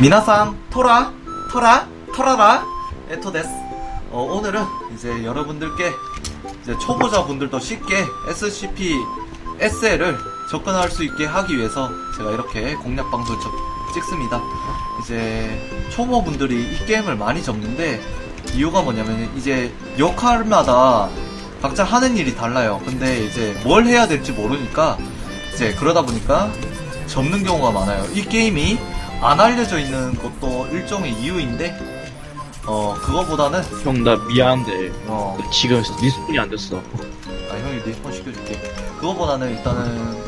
미나상 토라 토라 토라라 에토데스 어, 오늘은 이제 여러분들께 이제 초보자분들도 쉽게 SCP SL을 접근할 수 있게 하기 위해서 제가 이렇게 공략 방송을 접- 찍습니다. 이제 초보분들이 이 게임을 많이 접는데 이유가 뭐냐면 이제 역할마다 각자 하는 일이 달라요. 근데 이제 뭘 해야 될지 모르니까 이제 그러다 보니까 접는 경우가 많아요. 이 게임이 안 알려져 있는 것도 일종의 이유인데 어 그거보다는 형 나 미안한데 어 지금 리스폰이 안 됐어 아, 형이 리스폰 시켜줄게. 그거보다는 일단은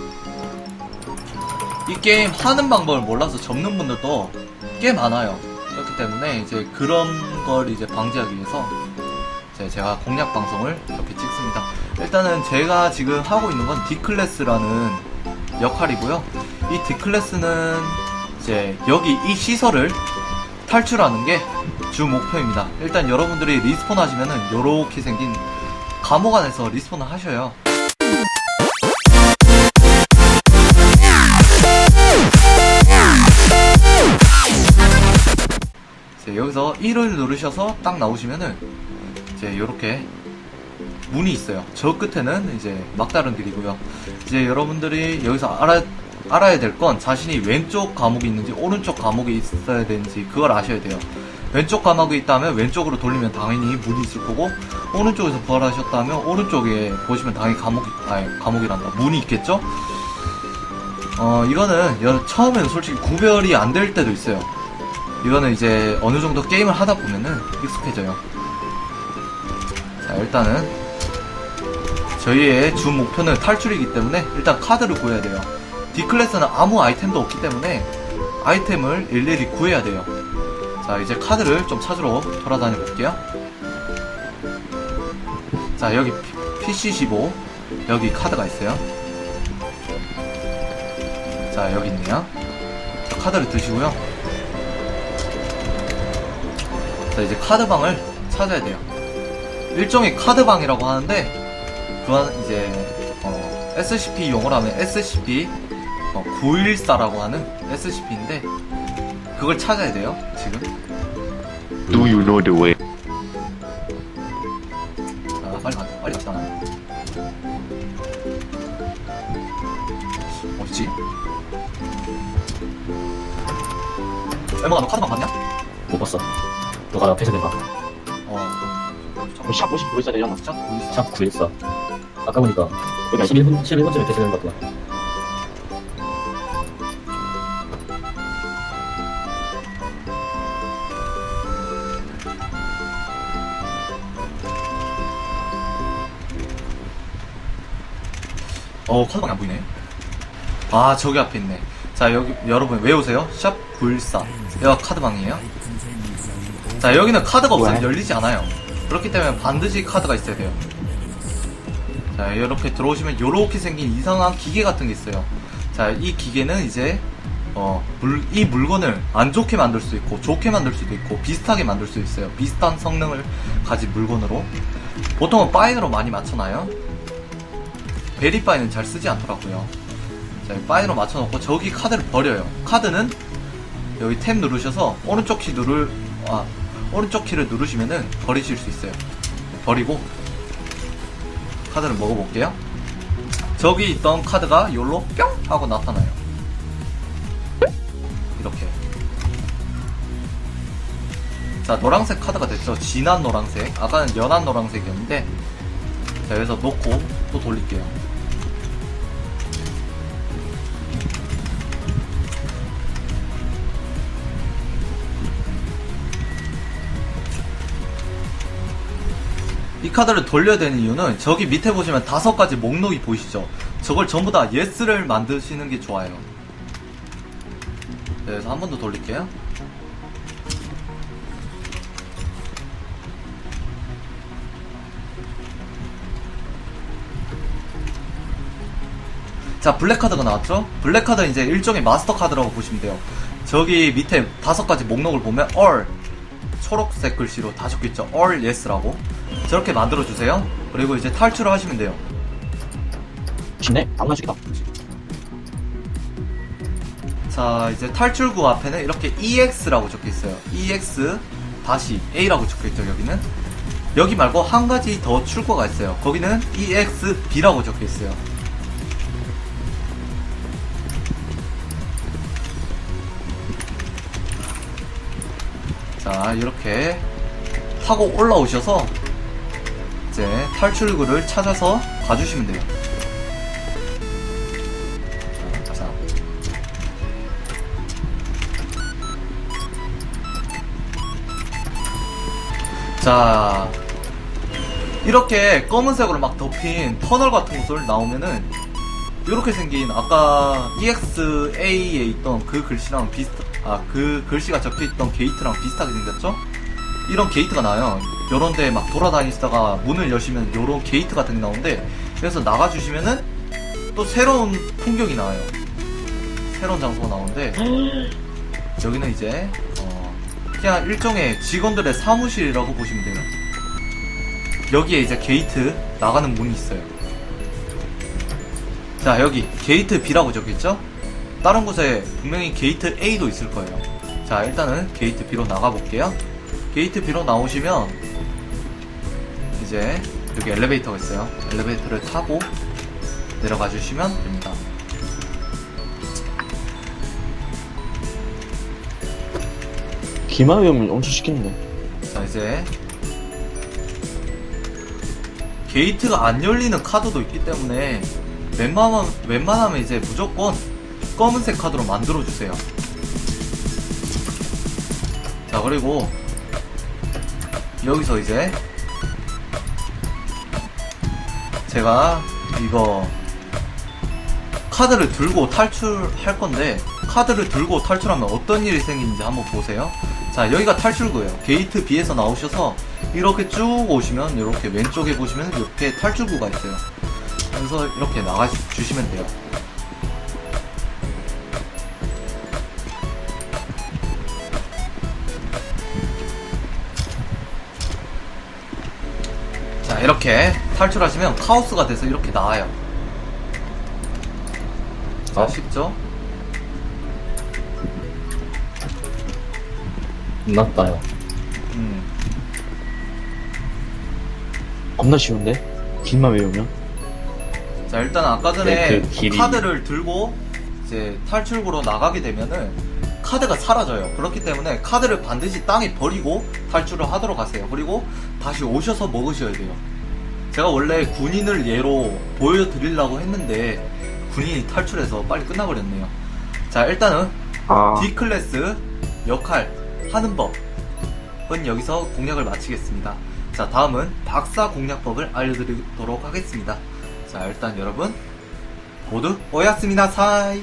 이 게임 하는 방법을 몰라서 접는 분들도 꽤 많아요. 그렇기 때문에 이제 그런 걸 이제 방지하기 위해서 이제 제가 공략 방송을 이렇게 찍습니다. 일단은 제가 지금 하고 있는 건 D클래스라는 역할이고요. 이 D클래스는 이제 여기 이 시설을 탈출하는 게 주 목표입니다. 일단 여러분들이 리스폰 하시면은 요렇게 생긴 감옥 안에서 리스폰을 하셔요. 이제 여기서 1을 누르셔서 딱 나오시면은 이제 이렇게 문이 있어요. 저 끝에는 이제 막다른 길이고요. 이제 여러분들이 여기서 알아, 알아야 될 건 자신이 왼쪽 감옥이 있는지 오른쪽 감옥이 있어야 되는지 그걸 아셔야 돼요. 왼쪽 감옥이 있다면 왼쪽으로 돌리면 당연히 문이 있을 거고 오른쪽에서 부활하셨다면 오른쪽에 보시면 당연히 감옥이 아니 감옥이란다 문이 있겠죠? 어 이거는 여- 처음에는 솔직히 구별이 안 될 때도 있어요. 이거는 이제 어느 정도 게임을 하다 보면은 익숙해져요. 자 일단은 저희의 주 목표는 탈출이기 때문에 일단 카드를 구해야 돼요. D클래스는 아무 아이템도 없기 때문에 아이템을 일일이 구해야 돼요. 자 이제 카드를 좀 찾으러 돌아다녀 볼게요. 자 여기 PC15 여기 카드가 있어요. 자 여기 있네요. 자, 카드를 드시고요. 자 이제 카드방을 찾아야 돼요. 일종의 카드방이라고 하는데 그건 이제 어, SCP 용어로 하면 SCP 914라고 하는 SCP인데 그걸 찾아야 돼요 지금 Do you know the way? 자, 빨리 가, 빨리 갑시다. 어딨지? 얼마가 너 카드만 봤냐? 못 봤어. 너가 패스된 봐. 어. 샵 50 보이자 되잖아 진짜 보이스. 샵 구했어. 아까 보니까 여기 11분, 11분쯤에 패스 된 것 같더라. 어, 카드방이 안 보이네. 아, 저기 앞에 있네. 자, 여기, 여러분, 외우세요. 샵 914. 여기가 카드방이에요. 자, 여기는 카드가 없으면 왜? 열리지 않아요. 그렇기 때문에 반드시 카드가 있어야 돼요. 자, 이렇게 들어오시면 요렇게 생긴 이상한 기계 같은 게 있어요. 자, 이 기계는 이제, 어, 물, 이 물건을 안 좋게 만들 수 있고, 좋게 만들 수도 있고, 비슷하게 만들 수 있어요. 비슷한 성능을 가진 물건으로. 보통은 파인으로 많이 맞춰놔요. 베리파이는 잘 쓰지 않더라고요. 자, 파인으로 맞춰놓고 저기 카드를 버려요. 카드는 여기 탭 누르셔서 오른쪽 키 누를, 아, 오른쪽 키를 누르시면은 버리실 수 있어요. 버리고 카드를 먹어볼게요. 저기 있던 카드가 요로 뿅 하고 나타나요. 이렇게. 자, 노란색 카드가 됐죠. 진한 노란색. 아까는 연한 노란색이었는데, 자, 여기서 놓고 또 돌릴게요. 카드를 돌려야 되는 이유는 저기 밑에 보시면 다섯 가지 목록이 보이시죠? 저걸 전부 다 예스를 만드시는 게 좋아요. 네, 그래서 한 번 더 돌릴게요. 자, 블랙카드가 나왔죠? 블랙카드는 이제 일종의 마스터카드라고 보시면 돼요. 저기 밑에 다섯 가지 목록을 보면 all, 초록색 글씨로 다 적혀있죠. all yes라고. 저렇게 만들어주세요. 그리고 이제 탈출을 하시면 돼요. 쉽네. 아무나 죽이다. 자, 이제 탈출구 앞에는 이렇게 EX라고 적혀 있어요. EX 다시 A라고 적혀 있죠, 여기는. 여기 말고 한 가지 더 출구가 있어요. 거기는 EXB라고 적혀 있어요. 자, 이렇게 타고 올라오셔서 이제 탈출구를 찾아서 가주시면 돼요. 자, 자, 이렇게 검은색으로 막 덮인 터널 같은 곳을 나오면은 이렇게 생긴 아까 EXA에 있던 그 글씨랑 비슷, 아, 그 글씨가 적혀 있던 게이트랑 비슷하게 생겼죠? 이런 게이트가 나요. 요런 데 막 돌아다니시다가 문을 여시면 요런 게이트 같은 게 나오는데 그래서 나가주시면은 또 새로운 풍경이 나와요. 새로운 장소가 나오는데 여기는 이제 어, 그냥 일종의 직원들의 사무실이라고 보시면 돼요. 여기에 이제 게이트 나가는 문이 있어요. 자 여기 게이트 B라고 적혀있죠? 다른 곳에 분명히 게이트 A도 있을 거예요. 자 일단은 게이트 B로 나가볼게요. 게이트 B로 나오시면 이제 여기 엘리베이터가 있어요. 엘리베이터를 타고 내려가 주시면 됩니다. 기마 위험을 엄청 시키는데. 자 이제 게이트가 안 열리는 카드도 있기 때문에 웬만하면, 웬만하면 이제 무조건 검은색 카드로 만들어 주세요. 자 그리고 여기서 이제 제가 이거 카드를 들고 탈출할 건데 카드를 들고 탈출하면 어떤 일이 생기는지 한번 보세요. 자 여기가 탈출구예요. 게이트 B에서 나오셔서 이렇게 쭉 오시면 이렇게 왼쪽에 보시면 이렇게 탈출구가 있어요. 그래서 이렇게 나가 주시면 돼요. 자 이렇게 탈출하시면 카오스가 돼서 이렇게 나와요. 자 어? 쉽죠? 낫다요. 음. 겁나 쉬운데? 길만 외우면? 자 일단 아까 전에 네, 그 길이- 카드를 들고 이제 탈출구로 나가게 되면은 카드가 사라져요. 그렇기 때문에 카드를 반드시 땅에 버리고 탈출을 하도록 하세요. 그리고 다시 오셔서 먹으셔야 돼요. 제가 원래 군인을 예로 보여드리려고 했는데 군인이 탈출해서 빨리 끝나버렸네요. 자 일단은 아, D 클래스 역할 하는 법은 여기서 공략을 마치겠습니다. 자, 다음은 박사 공략법을 알려드리도록 하겠습니다. 자, 일단 여러분 모두 오야스미나 사이.